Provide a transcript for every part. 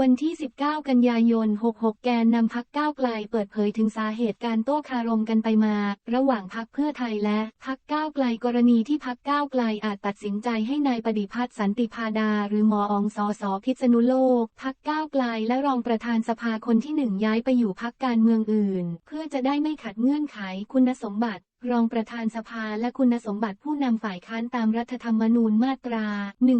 วันที่ 19 กันยายน 66 แกนนำพักก้าวไกลเปิดเผยถึงสาเหตุการโต้คารมกันไปมา ระหว่างพักเพื่อไทยและพักก้าวไกลกรณีที่พักก้าวไกลอาจตัดสินใจให้นายปฏิพัฒน์สันติพาดา หรือหมออองสอสอพิษณุโลก พักก้าวไกลและรองประธานสภาคนที่หนึ่งย้ายไปอยู่พักการเมืองอื่น เพื่อจะได้ไม่ขัดเงื่อนไขคุณสมบัติ รองประธานสภาและคุณสมบัติผู้นำฝ่ายค้านตามรัฐธรรมนูญมาตรา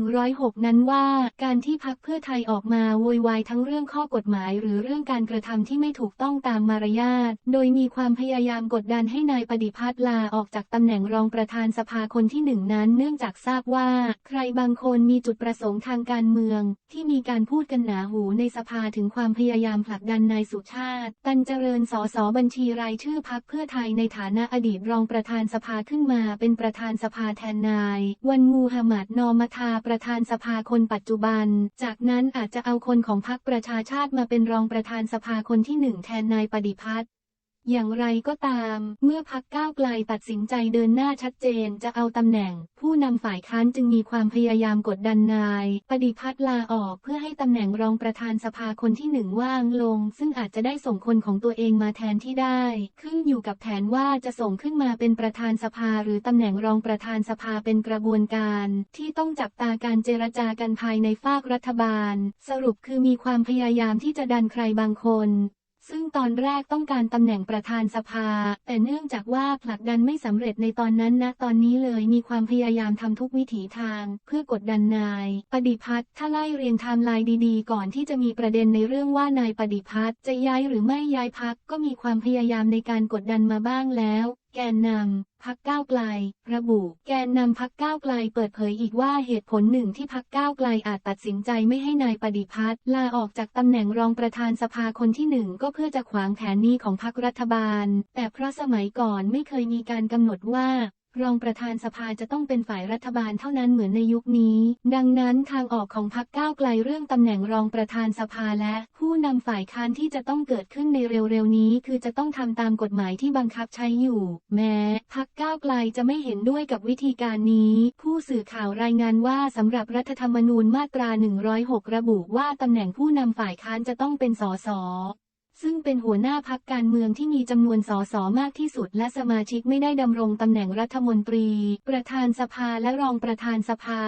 106 นั้นว่า การที่พักเพื่อไทยออกมาโวยวายทั้งเรื่องข้อกฎหมาย หรือเรื่องการกระทำที่ไม่ถูกต้องตามมารยาท โดยมีความพยายามกดดันให้นายปฏิพัฒน์ลาออกจากตำแหน่งรองประธานสภาคนที่หนึ่งนั้น เนื่องจากทราบว่า ใครบางคนมีจุดประสงค์ทางการเมือง ที่มีการพูดกันหนาหูในสภาถึงความพยายามผลักดันนายสุชาติ ตันเจริญสสบัญชีรายชื่อพักเพื่อไทยในฐานะอดีตรองประธานสภาขึ้นมาเป็นประธานสภาแทนนาย วันมูฮัมหมัดนอมทาประธานสภาคนปัจจุบัน จากนั้นอาจจะเอาคนของพรรคประชาชาติมาเป็นรองประธานสภาคนที่หนึ่งแทนนายปฏิพัฒน์ อย่างไรก็ตาม เมื่อพักก้าวไกลตัดสินใจเดินหน้าชัดเจนจะเอาตำแหน่ง ผู้นำฝ่ายค้านจึงมีความพยายามกดดันนาย ปฏิพัฒน์ลาออกเพื่อให้ตำแหน่งรองประธานสภาคนที่หนึ่งว่างลง ซึ่งอาจจะได้ส่งคนของตัวเองมาแทนที่ได้ ขึ้นอยู่กับแผนว่าจะส่งขึ้นมาเป็นประธานสภาหรือตำแหน่งรองประธานสภาเป็นกระบวนการ ที่ต้องจับตาการเจรจากันภายในฝากรัฐบาล สรุปคือมีความพยายามที่จะดันใครบางคน ซึ่งตอนแรกต้องการตำแหน่งประธานสภา แต่เนื่องจากว่าผลักดันไม่สำเร็จในตอนนั้นนะตอนนี้เลยมีความพยายามทำทุกวิถีทาง เพื่อกดดันนาย ปฏิพัฒน์ถ้าไล่เรียงไทม์ไลน์ดีๆ ก่อนที่จะมีประเด็นในเรื่องว่านายปฏิพัฒน์จะย้ายหรือไม่ย้ายพักก็มีความพยายามในการกดดันมาบ้างแล้วแกนนำพักก้าวไกล ระบุ แกนนำพักก้าวไกลเปิดเผยอีกว่าเหตุผลหนึ่งที่พักก้าวไกลอาจตัดสินใจไม่ให้นายปฏิพัฒน์ลาออกจากตำแหน่งรองประธานสภาคนที่หนึ่งก็เพื่อจะขวางแผนนี้ของพักรัฐบาล แต่เพราะสมัยก่อนไม่เคยมีการกำหนดว่า รองประธานสภาจะต้องเป็นฝ่ายรัฐบาลเท่านั้นเหมือนในยุคนี้ ดังนั้นทางออกของพักก้าวไกลเรื่องตำแหน่งรองประธานสภาและ ผู้นำฝ่ายค้านที่จะต้องเกิดขึ้นในเร็วๆนี้ คือจะต้องทำตามกฎหมายที่บังคับใช้อยู่ แม้พักก้าวไกลจะไม่เห็นด้วยกับวิธีการนี้ ผู้สื่อข่าวรายงานว่าสำหรับรัฐธรรมนูญมาตรา 106 ระบุว่าตำแหน่งผู้นำฝ่ายค้านจะต้องเป็นสส ซึ่งเป็นหัวหน้าพักการเมืองที่มีจำนวนสสมากที่สุด และสมาชิกไม่ได้ดำรงตำแหน่งรัฐมนตรี ประธานสภาและรองประธานสภา